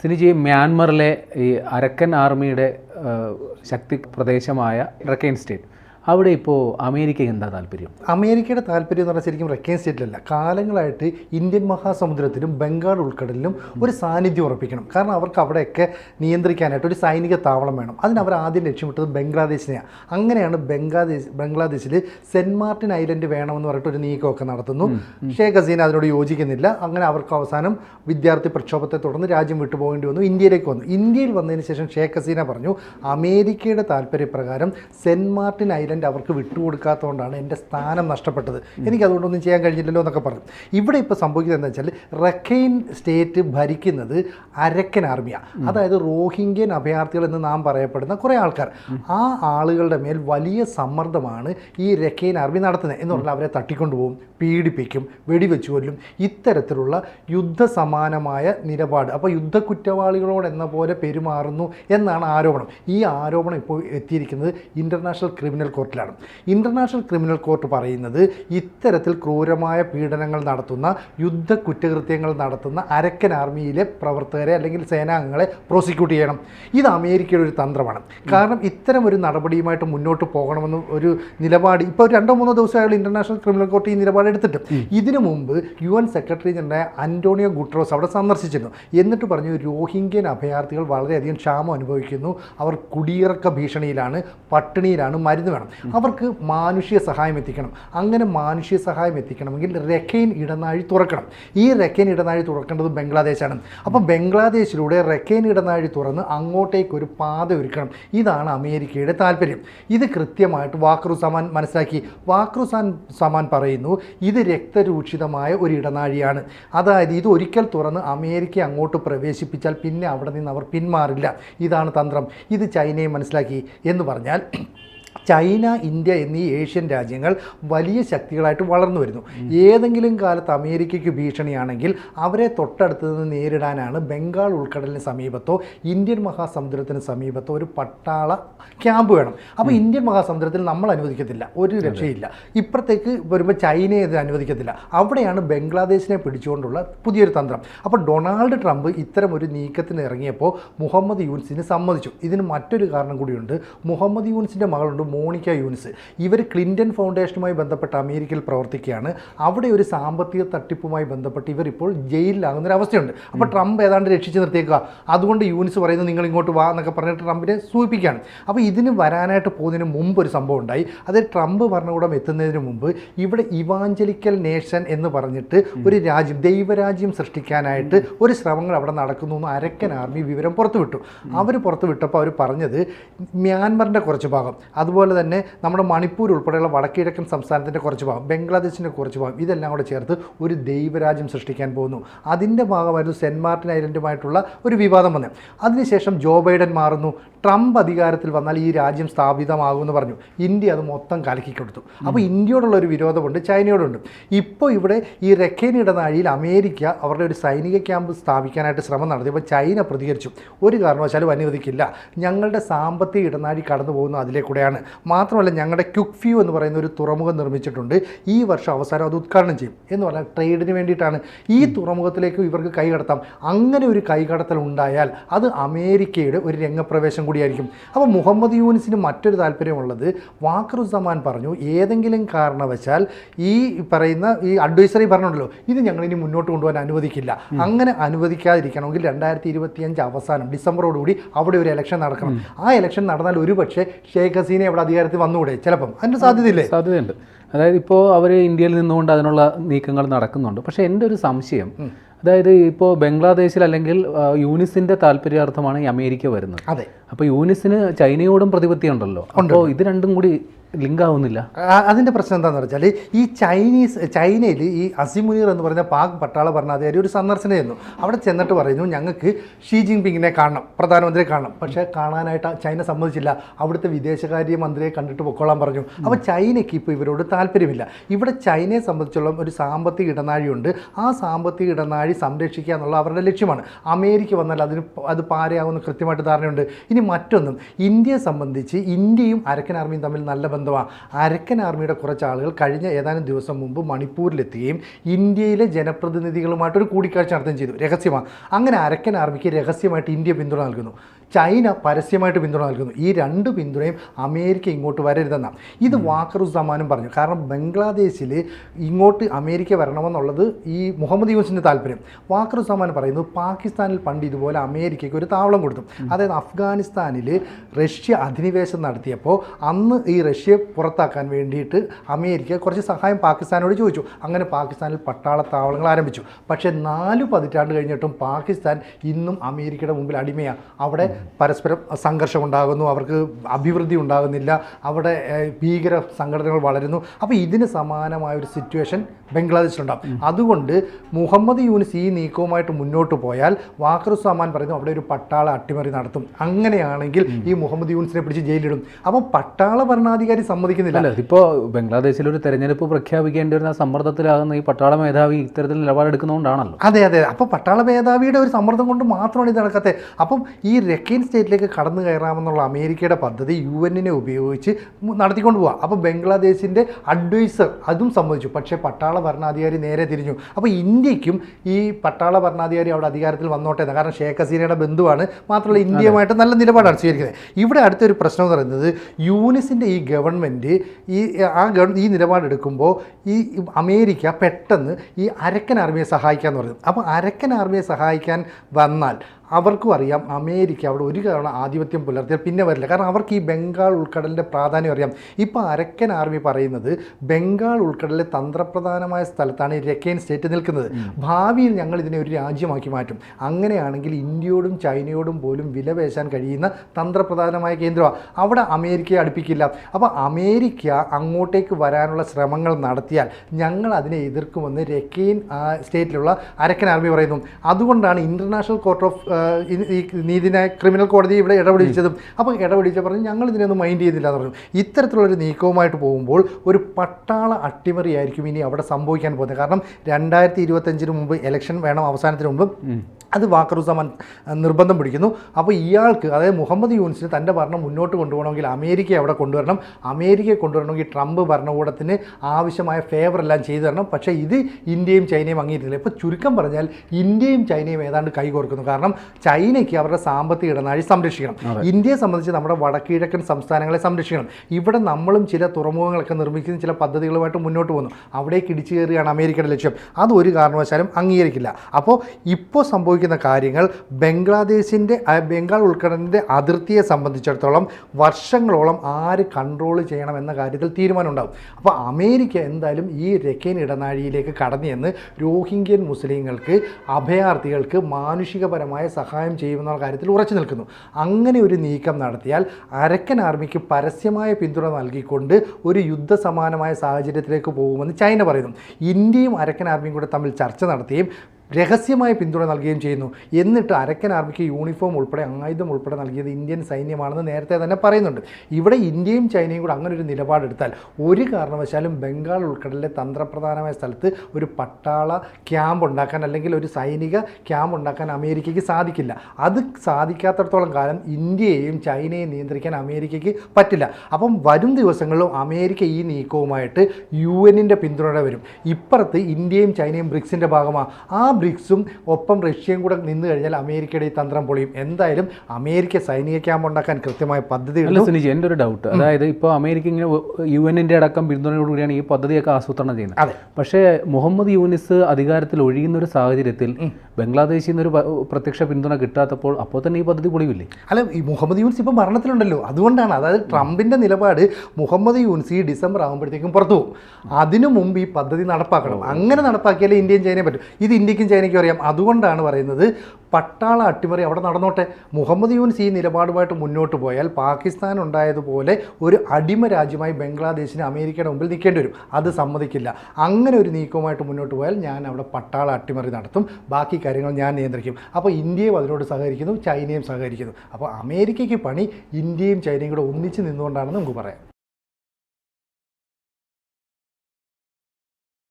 സിനിജി മ്യാൻമറിലെ ഈ അരക്കൻ ആർമിയുടെ ശക്തി പ്രദേശമായ റക്കൈൻ സ്റ്റേറ്റ്. അവിടെ ഇപ്പോൾ അമേരിക്ക എന്താ താല്പര്യം? അമേരിക്കയുടെ താല്പര്യം എന്ന് പറഞ്ഞാൽ ശരിക്കും റെക്കൈൻ സ്റ്റേറ്റിലല്ല. കാലങ്ങളായിട്ട് ഇന്ത്യൻ മഹാസമുദ്രത്തിലും ബംഗാൾ ഉൾക്കടലിലും ഒരു സാന്നിധ്യം ഉറപ്പിക്കണം. കാരണം അവർക്ക് അവിടെയൊക്കെ നിയന്ത്രിക്കാനായിട്ട് ഒരു സൈനിക താവളം വേണം. അതിന് അവർ ആദ്യം ലക്ഷ്യമിട്ടത് ബംഗ്ലാദേശിനെയാണ് അങ്ങനെയാണ് ബംഗ്ലാദേശ് ബംഗ്ലാദേശിൽ സെന്റ് മാർട്ടിൻ ഐലൻഡ് വേണമെന്ന് പറഞ്ഞിട്ട് ഒരു നീക്കമൊക്കെ നടത്തുന്നു. ഷേഖ് ഹസീന അതിനോട് യോജിക്കുന്നില്ല. അങ്ങനെ അവർക്ക് അവസാനം വിദ്യാർത്ഥി പ്രക്ഷോഭത്തെ തുടർന്ന് രാജ്യം വിട്ടുപോകേണ്ടി വന്നു. ഇന്ത്യയിലേക്ക് വന്നു. ഇന്ത്യയിൽ വന്നതിന് ശേഷം ഷേഖ് ഹസീന പറഞ്ഞു അമേരിക്കയുടെ താല്പര്യപ്രകാരം സെന്റ് മാർട്ടിൻ ഐലൻഡ് അവർക്ക് വിട്ടുകൊടുക്കാത്തതുകൊണ്ടാണ് എന്റെ സ്ഥാനം നഷ്ടപ്പെട്ടത്. എനിക്ക് അതുകൊണ്ടൊന്നും ചെയ്യാൻ കഴിഞ്ഞില്ലല്ലോ എന്നൊക്കെ പറഞ്ഞു. ഇവിടെ ഇപ്പോൾ സംഭവിക്കുന്നത് എന്താ വെച്ചാൽ റഖൈൻ സ്റ്റേറ്റ് ഭരിക്കുന്നത് അരക്കൻ ആർമിയാണ് അതായത് റോഹിംഗ്യൻ അഭയാർത്ഥികൾ എന്ന് നാം പറയപ്പെടുന്ന കുറേ ആൾക്കാർ. ആ ആളുകളുടെ മേൽ വലിയ സമ്മർദ്ദമാണ് ഈ രഖൈൻ ആർമി നടത്തുന്നത്. എന്ന് പറഞ്ഞാൽ അവരെ തട്ടിക്കൊണ്ടുപോകും പീഡിപ്പിക്കും വെടിവെച്ചു കൊല്ലും. ഇത്തരത്തിലുള്ള യുദ്ധസമാനമായ നിലപാട്. അപ്പോൾ യുദ്ധ കുറ്റവാളികളോട് എന്ന പോലെ പെരുമാറുന്നു എന്നാണ് ആരോപണം. ഈ ആരോപണം ഇപ്പോൾ എത്തിയിരിക്കുന്നത് ഇന്റർനാഷണൽ ക്രിമിനൽ കോർട്ടിലാണ്. ഇന്റർനാഷണൽ ക്രിമിനൽ കോർട്ട് പറയുന്നത് ഇത്തരത്തിൽ ക്രൂരമായ പീഡനങ്ങൾ നടത്തുന്ന യുദ്ധ കുറ്റകൃത്യങ്ങൾ നടത്തുന്ന അരക്കൻ ആർമിയിലെ പ്രവർത്തകരെ അല്ലെങ്കിൽ സേനാംഗങ്ങളെ പ്രോസിക്യൂട്ട് ചെയ്യണം. ഇത് അമേരിക്കയുടെ ഒരു തന്ത്രമാണ്. കാരണം ഇത്തരം ഒരു നടപടിയുമായിട്ട് മുന്നോട്ട് പോകണമെന്ന് ഒരു നിലപാട് ഇപ്പോൾ രണ്ടോ മൂന്നോ ദിവസമായുള്ള ഇന്റർനാഷണൽ ക്രിമിനൽ കോർട്ട് ഈ നിലപാട് എടുത്തിട്ട് ഇതിനു മുമ്പ് U N secretary general Antonio Guterres അവിടെ സന്ദർശിച്ചിരുന്നു. എന്നിട്ട് പറഞ്ഞു രോഹിംഗ്യൻ അഭയാർത്ഥികൾ വളരെയധികം ക്ഷാമം അനുഭവിക്കുന്നു. അവർ കുടിയിറക്ക ഭീഷണിയിലാണ് പട്ടിണിയിലാണ് മരുന്ന് വേണം അവർക്ക് മാനുഷിക സഹായം എത്തിക്കണം. അങ്ങനെ മാനുഷിക സഹായം എത്തിക്കണമെങ്കിൽ റെക്കൈൻ ഇടനാഴി തുറക്കണം. ഈ റെക്കൈൻ ഇടനാഴി തുറക്കേണ്ടത് ബംഗ്ലാദേശാണ്. അപ്പം ബംഗ്ലാദേശിലൂടെ റെക്കൈൻ ഇടനാഴി തുറന്ന് അങ്ങോട്ടേക്ക് ഒരു പാത ഒരുക്കണം. ഇതാണ് അമേരിക്കയുടെ താല്പര്യം. ഇത് കൃത്യമായിട്ട് വാക്രു സമാൻ മനസ്സിലാക്കി. വാക്രു സമാൻ പറയുന്നു ഇത് രക്തരൂക്ഷിതമായ ഒരു ഇടനാഴിയാണ്. അതായത് ഇത് ഒരിക്കൽ തുറന്ന് അമേരിക്ക അങ്ങോട്ട് പ്രവേശിപ്പിച്ചാൽ പിന്നെ അവിടെ നിന്ന് അവർ പിന്മാറില്ല. ഇതാണ് തന്ത്രം. ഇത് ചൈനയെ മനസ്സിലാക്കി എന്ന് പറഞ്ഞാൽ ചൈന ഇന്ത്യ എന്നീ ഏഷ്യൻ രാജ്യങ്ങൾ വലിയ ശക്തികളായിട്ട് വളർന്നു വരുന്നു. ഏതെങ്കിലും കാലത്ത് അമേരിക്കയ്ക്ക് ഭീഷണിയാണെങ്കിൽ അവരെ തൊട്ടടുത്ത് നിന്ന് നേരിടാനാണ് ബംഗാൾ ഉൾക്കടലിന് സമീപത്തോ ഇന്ത്യൻ മഹാസമുദ്രത്തിന് സമീപത്തോ ഒരു പട്ടാള ക്യാമ്പ് വേണം. അപ്പോൾ ഇന്ത്യൻ മഹാസമുദ്രത്തിൽ നമ്മൾ അനുവദിക്കത്തില്ല. ഒരു രക്ഷയില്ല. ഇപ്പുറത്തേക്ക് വരുമ്പോൾ ചൈനയെ ഇത് അനുവദിക്കത്തില്ല. അവിടെയാണ് ബംഗ്ലാദേശിനെ പിടിച്ചുകൊണ്ടുള്ള പുതിയൊരു തന്ത്രം. അപ്പോൾ ഡൊണാൾഡ് ട്രംപ് ഇത്തരം ഒരു നീക്കത്തിന് ഇറങ്ങിയപ്പോൾ മുഹമ്മദ് യൂൻസിന് സമ്മതിച്ചു. ഇതിന് മറ്റൊരു കാരണം കൂടിയുണ്ട്. മുഹമ്മദ് യൂൻസിന്റെ മകളുണ്ട് മോണിക്ക യൂനിസ്. ഇവർ ക്ലിന്റൺ ഫൗണ്ടേഷനുമായി ബന്ധപ്പെട്ട് അമേരിക്കയിൽ പ്രവർത്തിക്കുകയാണ്. അവിടെ ഒരു സാമ്പത്തിക തട്ടിപ്പുമായി ബന്ധപ്പെട്ട് ഇവർ ഇപ്പോൾ ജയിലിലാകുന്ന ഒരു അവസ്ഥയുണ്ട് അപ്പോൾ ട്രംപ് ഏതാണ്ട് രക്ഷിച്ച് നിർത്തിയേക്കുക. അതുകൊണ്ട് യൂനിസ് പറയുന്നത് നിങ്ങൾ ഇങ്ങോട്ട് വാ എന്നൊക്കെ പറഞ്ഞിട്ട് ട്രംപിനെ സൂചിപ്പിക്കുകയാണ്. അപ്പോൾ ഇതിന് വരാനായിട്ട് പോകുന്നതിന് മുമ്പ് ഒരു സംഭവം ഉണ്ടായി. അത് ട്രംപ് ഭരണകൂടം എത്തുന്നതിന് മുമ്പ് ഇവിടെ ഇവാഞ്ചലിക്കൽ നേഷൻ എന്ന് പറഞ്ഞിട്ട് ഒരു രാജ്യം ദൈവരാജ്യം സൃഷ്ടിക്കാനായിട്ട് ഒരു ശ്രമങ്ങൾ അവിടെ നടക്കുന്നു എന്ന് അരക്കൻ ആർമി വിവരം പുറത്തുവിട്ടു. അവർ പുറത്തുവിട്ടപ്പോൾ അവർ പറഞ്ഞത് മ്യാൻമറിന്റെ കുറച്ച് ഭാഗം. അതുപോലെ തന്നെ നമ്മുടെ മണിപ്പൂർ ഉൾപ്പെടെയുള്ള വടക്കിഴക്കൻ സംസ്ഥാനത്തിന്റെ കുറച്ച് ഭാഗം ബംഗ്ലാദേശിന്റെ കുറച്ച് ഭാഗം ഇതെല്ലാം കൂടെ ചേർത്ത് ഒരു ദൈവരാജ്യം സൃഷ്ടിക്കാൻ പോകുന്നു. അതിന്റെ ഭാഗമായിരുന്നു സെന്റ് മാർട്ടിൻ ഐലൻഡുമായിട്ടുള്ള ഒരു വിവാദം വന്നത്. അതിനുശേഷം ജോ ബൈഡൻ മാറുന്നു. ട്രംപ് അധികാരത്തിൽ വന്നാൽ ഈ രാജ്യം സ്ഥാപിതമാകുമെന്ന് പറഞ്ഞു. ഇന്ത്യ അത് മൊത്തം കലക്കി കൊടുത്തു. അപ്പോൾ ഇന്ത്യയോടുള്ള ഒരു വിരോധമുണ്ട് ചൈനയോടുണ്ട്. ഇപ്പോൾ ഇവിടെ ഈ റെക്കേൻ ഇടനാഴിയിൽ അമേരിക്ക അവരുടെ ഒരു സൈനിക ക്യാമ്പ് സ്ഥാപിക്കാനായിട്ട് ശ്രമം നടത്തിയപ്പോൾ ചൈന പ്രതികരിച്ചു. ഒരു കാരണവശാലും അനുവദിക്കില്ല. ഞങ്ങളുടെ സാമ്പത്തിക ഇടനാഴി കടന്നു പോകുന്ന അതിലേക്കൂടെയാണ് മാത്രമല്ല ഞങ്ങളുടെ ക്യുക്ക് ഫ്യൂ എന്ന് പറയുന്ന ഒരു തുറമുഖം നിർമ്മിച്ചിട്ടുണ്ട്. ഈ വർഷം അവസാനം അത് ഉദ്ഘാടനം ചെയ്യും. എന്ന് പറഞ്ഞാൽ ട്രേഡിന് വേണ്ടിയിട്ടാണ്. ഈ തുറമുഖത്തിലേക്ക് ഇവർക്ക് കൈകടത്താം അങ്ങനെ ഒരു കൈകടത്തൽ ഉണ്ടായാൽ അത് അമേരിക്കയുടെ ഒരു രംഗപ്രവേശം കൂടിയായിരിക്കും. അപ്പോൾ മുഹമ്മദ് യൂനിസിന് മറ്റൊരു താല്പര്യമുള്ളത് വാക്കറുസമാൻ പറഞ്ഞു ഏതെങ്കിലും കാരണവശാൽ ഈ പറയുന്ന ഈ അഡ്വൈസറി പറഞ്ഞുണ്ടല്ലോ ഇത് ഞങ്ങൾ ഇനി മുന്നോട്ട് കൊണ്ടുപോകാൻ അനുവദിക്കില്ല. അങ്ങനെ അനുവദിക്കാതിരിക്കണമെങ്കിൽ രണ്ടായിരത്തി ഇരുപത്തിയഞ്ച് അവസാനം ഡിസംബറോടുകൂടി അവിടെ ഒരു ഇലക്ഷൻ നടക്കണം. ആ ഇലക്ഷൻ നടന്നാൽ ഒരുപക്ഷെ ഷേഖ് ഹസീന അവിടെ അധികാരത്തിൽ വന്നുകൂടെ? ചിലപ്പം. അതിന്റെ സാധ്യതയില്ലേ? സാധ്യതയുണ്ട്. അതായത് ഇപ്പോൾ അവർ ഇന്ത്യയിൽ നിന്നുകൊണ്ട് അതിനുള്ള നീക്കങ്ങൾ നടക്കുന്നുണ്ട്. പക്ഷേ എന്റെ ഒരു സംശയം അതായത് ഇപ്പോൾ ബംഗ്ലാദേശിൽ അല്ലെങ്കിൽ യൂണിസിന്റെ യൂനിസിന്റെ താല്പര്യാർത്ഥമാണ് ഈ അമേരിക്ക വരുന്നത്. അതെ. അപ്പോൾ യൂനിസിന് ചൈനയോടും പ്രതിപത്തി ഉണ്ടല്ലോ അപ്പോൾ ഇത് രണ്ടും കൂടി ലിങ്ക് ആവുന്നില്ല അതിന്റെ പ്രശ്നം എന്താണെന്ന് വെച്ചാൽ ഈ ചൈനീസ് ചൈനയിൽ ഈ അസിമുനീർ എന്ന് പറഞ്ഞ പാക് പട്ടാള ഭരണാധികാരി ഒരു സന്ദർശനം ചെയ്യുന്നു. അവിടെ ചെന്നിട്ട് പറയുന്നു ഞങ്ങൾക്ക് ഷീ ജിൻപിങ്ങിനെ കാണണം പ്രധാനമന്ത്രിയെ കാണണം. പക്ഷേ കാണാനായിട്ട് ചൈന സമ്മതിച്ചില്ല. അവിടുത്തെ വിദേശകാര്യ മന്ത്രിയെ കണ്ടിട്ട് പൊക്കോളാൻ പറഞ്ഞു. അപ്പോൾ ചൈനയ്ക്ക് ഇപ്പോൾ ഇവരോട് താല്പര്യമില്ല. ഇവിടെ ചൈനയെ സംബന്ധിച്ചുള്ള ഒരു സാമ്പത്തിക ഇടനാഴിയുണ്ട്. ആ സാമ്പത്തിക ഇടനാഴി സംരക്ഷിക്കുക എന്നുള്ള അവരുടെ ലക്ഷ്യമാണ്. അമേരിക്ക വന്നാൽ അതിന് അത് പാരയാവുന്ന കൃത്യമായിട്ട് ധാരണയുണ്ട്. ഇനി മറ്റൊന്നും. ഇന്ത്യയെ സംബന്ധിച്ച് ഇന്ത്യയും അരക്കൻ ആർമിയും തമ്മിൽ നല്ല ബന്ധമാണ് അരക്കൻ ആർമിയുടെ കുറച്ച് ആളുകൾ കഴിഞ്ഞ ഏതാനും ദിവസം മുമ്പ് മണിപ്പൂരിലെത്തുകയും ഇന്ത്യയിലെ ജനപ്രതിനിധികളുമായിട്ടൊരു കൂടിക്കാഴ്ച നടത്തുകയും ചെയ്തു. രഹസ്യമാണ് അങ്ങനെ അരക്കൻ ആർമിക്ക് രഹസ്യമായിട്ട് ഇന്ത്യ പിന്തുണ നൽകുന്നു. ചൈന പരസ്യമായിട്ട് പിന്തുണ നൽകുന്നു. ഈ രണ്ട് പിന്തുണയും അമേരിക്ക ഇങ്ങോട്ട് വരരുതെന്നാണ്. ഇത് വാക്കറുസമാനും പറഞ്ഞു. കാരണം ബംഗ്ലാദേശിൽ ഇങ്ങോട്ട് അമേരിക്ക വരണമെന്നുള്ളത് ഈ മുഹമ്മദ് യൂസിന്റെ താല്പര്യം. വാക്കറുസമാൻ പറയുന്നു പാകിസ്ഥാനിൽ പണ്ട് ഇതുപോലെ അമേരിക്കയ്ക്ക് ഒരു താവളം കൊടുത്തു. അതായത് അഫ്ഗാനിസ്ഥാനിൽ റഷ്യ അധിനിവേശം നടത്തിയപ്പോൾ അന്ന് ഈ റഷ്യയെ പുറത്താക്കാൻ വേണ്ടിയിട്ട് അമേരിക്ക കുറച്ച് സഹായം പാകിസ്ഥാനോട് ചോദിച്ചു. അങ്ങനെ പാകിസ്ഥാനിൽ പട്ടാള താവളങ്ങൾ ആരംഭിച്ചു. പക്ഷേ നാല് പതിറ്റാണ്ട് കഴിഞ്ഞിട്ടും പാകിസ്ഥാൻ ഇന്നും അമേരിക്കയുടെ മുമ്പിൽ അടിമയാണ് അവിടെ പരസ്പരം സംഘർഷം ഉണ്ടാകുന്നു അവർക്ക് അഭിവൃദ്ധി ഉണ്ടാകുന്നില്ല അവിടെ ഭീകര സംഘടനകൾ വളരുന്നു. അപ്പോൾ ഇതിന് സമാനമായ ഒരു സിറ്റുവേഷൻ ബംഗ്ലാദേശിലുണ്ടാകും അതുകൊണ്ട് മുഹമ്മദ് യൂനിസ് ഈ നീക്കവുമായിട്ട് മുന്നോട്ട് പോയാൽ വാക്കറുസാമാൻ പറയുന്നു അവിടെ ഒരു പട്ടാള അട്ടിമറി നടത്തും. അങ്ങനെയാണെങ്കിൽ ഈ മുഹമ്മദ് യൂനിസിനെ പിടിച്ച് ജയിലിടും. അപ്പം പട്ടാള ഭരണാധികാരി സമ്മതിക്കുന്നില്ല. അല്ല ഇതിപ്പോൾ ബംഗ്ലാദേശിൽ ഒരു തെരഞ്ഞെടുപ്പ് പ്രഖ്യാപിക്കേണ്ടി വരുന്ന സമ്മർദ്ദത്തിലാകുന്ന ഈ പട്ടാള മേധാവി ഇത്തരത്തിൽ നിലപാടെടുക്കുന്നതുകൊണ്ടാണല്ലോ അതെ അതെ. അപ്പോൾ പട്ടാള മേധാവിയുടെ ഒരു സമ്മർദ്ദം കൊണ്ട് മാത്രമാണ് ഇത് നടക്കാത്തത് അപ്പം ഈ രക്കൈൻ സ്റ്റേറ്റിലേക്ക് കടന്നു കയറാമെന്നുള്ള അമേരിക്കയുടെ പദ്ധതി യു എന്നിനെ ഉപയോഗിച്ച് നടത്തിക്കൊണ്ട് പോവാം. അപ്പോൾ ബംഗ്ലാദേശിന്റെ അഡ്വൈസർ അതും സമ്മതിച്ചു. പക്ഷേ പട്ടാള ഭരണാധികാരി നേരെ തിരിഞ്ഞു. അപ്പോൾ ഇന്ത്യക്കും ഈ പട്ടാള ഭരണാധികാരി അവിടെ അധികാരത്തിൽ വന്നോട്ടെ എന്ന്. കാരണം ഷേഖ് ഹസീനയുടെ ബന്ധുവാണ്. മാത്രമല്ല ഇന്ത്യയുമായിട്ട് നല്ല നിലപാടാണ് സ്വീകരിക്കുന്നത്. ഇവിടെ അടുത്തൊരു പ്രശ്നം എന്ന് പറയുന്നത് യൂനിസിന്റെ ഈ ഗവൺമെന്റ് ഈ ആ ഗവൺ ഈ നിലപാടെടുക്കുമ്പോൾ ഈ അമേരിക്ക പെട്ടെന്ന് ഈ അരക്കൻ ആർമിയെ സഹായിക്കാമെന്ന് പറയുന്നത് അപ്പോൾ അരക്കൻ ആർമിയെ സഹായിക്കാൻ വന്നാൽ അവർക്കും അറിയാം അമേരിക്ക അവിടെ ഒരു തവണ ആധിപത്യം പുലർത്തിയാൽ പിന്നെ വരില്ല. കാരണം അവർക്ക് ഈ ബംഗാൾ ഉൾക്കടലിന്റെ പ്രാധാന്യം അറിയാം. ഇപ്പോൾ അരക്കൻ ആർമി പറയുന്നത് ബംഗാൾ ഉൾക്കടലിലെ തന്ത്രപ്രധാനമായ സ്ഥലത്താണ് ഈ രക്കൈൻ സ്റ്റേറ്റ് നിൽക്കുന്നത്. ഭാവിയിൽ ഞങ്ങൾ ഇതിനെ ഒരു രാജ്യമാക്കി മാറ്റും. അങ്ങനെയാണെങ്കിൽ ഇന്ത്യയോടും ചൈനയോടും പോലും വിലപേശാൻ കഴിയുന്ന തന്ത്രപ്രധാനമായ കേന്ദ്രമാണ് അവിടെ അമേരിക്കയെ അടുപ്പിക്കില്ല. അപ്പോൾ അമേരിക്ക അങ്ങോട്ടേക്ക് വരാനുള്ള ശ്രമങ്ങൾ നടത്തിയാൽ ഞങ്ങൾ അതിനെ എതിർക്കുമെന്ന് രക്കൈൻ സ്റ്റേറ്റിലുള്ള അരക്കൻ ആർമി പറയുന്നു. അതുകൊണ്ടാണ് ഇന്റർനാഷണൽ കോർട്ട് ഓഫ് ഈ നീതിന്യായ ക്രിമിനൽ കോടതി ഇവിടെ ഇടപെടിച്ചതും. അപ്പോൾ ഇടപെടിച്ച പറഞ്ഞ് ഞങ്ങൾ ഇതിനൊന്നും മൈൻഡ് ചെയ്യുന്നില്ല എന്ന് പറഞ്ഞു. ഇത്തരത്തിലുള്ളൊരു നീക്കവുമായിട്ട് പോകുമ്പോൾ ഒരു പട്ടാള അട്ടിമറിയായിരിക്കും ഇനി അവിടെ സംഭവിക്കാൻ പോകുന്നത്. കാരണം രണ്ടായിരത്തി ഇരുപത്തഞ്ചിന് മുമ്പ് ഇലക്ഷൻ വേണം അവസാനത്തിന് മുമ്പ്. അത് വാക്കറുസമാൻ നിർബന്ധം പിടിക്കുന്നു. അപ്പോൾ ഇയാൾക്ക് അതായത് മുഹമ്മദ് യൂനിസിന് തന്റെ ഭരണം മുന്നോട്ട് കൊണ്ടുപോകണമെങ്കിൽ അമേരിക്കയെ അവിടെ കൊണ്ടുവരണം. അമേരിക്കയെ കൊണ്ടുവരണമെങ്കിൽ ട്രംപ് ഭരണകൂടത്തിന് ആവശ്യമായ ഫേവർ എല്ലാം ചെയ്തു തരണം. പക്ഷേ ഇത് ഇന്ത്യയും ചൈനയും അംഗീകരിച്ചില്ല ഇപ്പോൾ ചുരുക്കം പറഞ്ഞാൽ ഇന്ത്യയും ചൈനയും ഏതാണ്ട് കൈകോർക്കുന്നു കാരണം ചൈനയ്ക്ക് അവരുടെ സാമ്പത്തിക ഇടനാഴി സംരക്ഷിക്കണം. ഇന്ത്യയെ സംബന്ധിച്ച് നമ്മുടെ വടക്കിഴക്കൻ സംസ്ഥാനങ്ങളെ സംരക്ഷിക്കണം. ഇവിടെ നമ്മളും ചില തുറമുഖങ്ങളൊക്കെ നിർമ്മിക്കുന്ന ചില പദ്ധതികളുമായിട്ട് മുന്നോട്ട് പോകുന്നു. അവിടേക്ക് ഇടിച്ചു കയറുകയാണ് അമേരിക്കയുടെ ലക്ഷ്യം. അത് ഒരു കാരണവശാലും അംഗീകരിക്കില്ല. അപ്പോൾ ഇപ്പോൾ സംഭവിക്കുന്ന കാര്യങ്ങൾ ബംഗ്ലാദേശിന്റെ ബംഗാൾ ഉൾക്കടലിന്റെ അതിർത്തിയെ സംബന്ധിച്ചിടത്തോളം വർഷങ്ങളോളം ആര് കൺട്രോൾ ചെയ്യണം എന്ന കാര്യത്തിൽ തീരുമാനം ഉണ്ടാകും അപ്പോൾ അമേരിക്ക എന്തായാലും ഈ രക്കൈൻ ഇടനാഴിയിലേക്ക് കടന്നു എന്ന് രോഹിംഗ്യൻ മുസ്ലിങ്ങൾക്ക് അഭയാർത്ഥികൾക്ക് മാനുഷികപരമായ സഹായം ചെയ്യുമെന്നുള്ള കാര്യത്തിൽ ഉറച്ചു നിൽക്കുന്നു. അങ്ങനെ ഒരു നീക്കം നടത്തിയാൽ അരക്കൻ ആർമിക്ക് പരസ്യമായ പിന്തുണ നൽകിക്കൊണ്ട് ഒരു യുദ്ധസമാനമായ സാഹചര്യത്തിലേക്ക് പോകുമെന്ന് ചൈന പറയുന്നു. ഇന്ത്യയും അരക്കൻ ആർമിയും കൂടെ തമ്മിൽ ചർച്ച നടത്തുകയും രഹസ്യമായ പിന്തുണ നൽകുകയും ചെയ്യുന്നു. എന്നിട്ട് അരക്കൻ ആർമിക്ക് യൂണിഫോം ഉൾപ്പെടെ ആയുധം ഉൾപ്പെടെ നൽകിയത് ഇന്ത്യൻ സൈന്യമാണെന്ന് നേരത്തെ തന്നെ പറയുന്നുണ്ട്. ഇവിടെ ഇന്ത്യയും ചൈനയും കൂടെ അങ്ങനെ ഒരു നിലപാടെടുത്താൽ ഒരു കാരണവശാലും ബംഗാൾ ഉൾക്കടലിലെ തന്ത്രപ്രധാനമായ സ്ഥലത്ത് ഒരു പട്ടാള ക്യാമ്പ് ഉണ്ടാക്കാൻ അല്ലെങ്കിൽ ഒരു സൈനിക ക്യാമ്പ് ഉണ്ടാക്കാൻ അമേരിക്കയ്ക്ക് സാധിക്കില്ല. അത് സാധിക്കാത്തടത്തോളം കാലം ഇന്ത്യയെയും ചൈനയെയും നിയന്ത്രിക്കാൻ അമേരിക്കയ്ക്ക് പറ്റില്ല. അപ്പം വരും ദിവസങ്ങളിലും അമേരിക്ക ഈ നീക്കവുമായിട്ട് യു എന്നിന്റെ പിന്തുണ വരും. ഇപ്പുറത്ത് ഇന്ത്യയും ചൈനയും ബ്രിക്സിന്റെ ഭാഗമാണ് ആ ബ്രിക്സും ഒപ്പം റഷ്യയും കൂടെ നിന്ന് കഴിഞ്ഞാൽ അമേരിക്കയുടെ ഈ തന്ത്രം പൊളിയും. എന്തായാലും അമേരിക്ക സൈനിക ക്യാമ്പ് ഉണ്ടാക്കാൻ കൃത്യമായ പദ്ധതി സുനിജി എന്റെ ഒരു ഡൗട്ട് അതായത് ഇപ്പോൾ അമേരിക്ക ഇങ്ങനെ യു എന്നിന്റെ അടക്കം പിന്തുണയോടുകൂടിയാണ് ഈ പദ്ധതിയൊക്കെ ആസൂത്രണം ചെയ്യുന്നത്. അതെ. പക്ഷേ മുഹമ്മദ് യൂനിസ് അധികാരത്തിൽ ഒഴിയുന്ന ഒരു സാഹചര്യത്തിൽ ബംഗ്ലാദേശിൽ നിന്ന് ഒരു പ്രത്യക്ഷ പിന്തുണ കിട്ടാത്തപ്പോൾ അപ്പോൾ തന്നെ ഈ പദ്ധതി പൊളിയില്ലേ അല്ല ഈ മുഹമ്മദ് യൂനിസ് ഇപ്പം മരണത്തിലുണ്ടല്ലോ. അതുകൊണ്ടാണ്. അതായത് ട്രംപിന്റെ നിലപാട് മുഹമ്മദ് യൂനിസ് ഈ ഡിസംബർ ആകുമ്പോഴത്തേക്കും പുറത്തു പോകും. അതിനു മുമ്പ് ഈ പദ്ധതി നടപ്പാക്കണം. അങ്ങനെ നടപ്പാക്കിയാലേ ഇന്ത്യയും ചൈനയും പറ്റും. ഇത് ഇന്ത്യക്കും ചൈനയ്ക്കും അറിയാം അതുകൊണ്ടാണ് പറയുന്നത് പട്ടാള അട്ടിമറി അവിടെ നടന്നോട്ടെ. മുഹമ്മദ് യൂൻസ് ഈ നിലപാടുമായിട്ട് മുന്നോട്ട് പോയാൽ പാകിസ്ഥാൻ ഉണ്ടായതുപോലെ ഒരു അടിമ രാജ്യമായി ബംഗ്ലാദേശിന് അമേരിക്കയുടെ മുമ്പിൽ നിൽക്കേണ്ടി വരും. അത് സമ്മതിക്കില്ല. അങ്ങനെ ഒരു നീക്കവുമായിട്ട് മുന്നോട്ട് പോയാൽ ഞാൻ അവിടെ പട്ടാള അട്ടിമറി നടത്തും. ബാക്കി കാര്യങ്ങൾ ഞാൻ നിയന്ത്രിക്കും. അപ്പോൾ ഇന്ത്യയും അതിനോട് സഹകരിക്കുന്നു ചൈനയും സഹകരിക്കുന്നു. അപ്പോൾ അമേരിക്കയ്ക്ക് പണി ഇന്ത്യയും ചൈനയും കൂടെ ഒന്നിച്ച് നിന്നുകൊണ്ടാണെന്ന് നമുക്ക് പറയാം.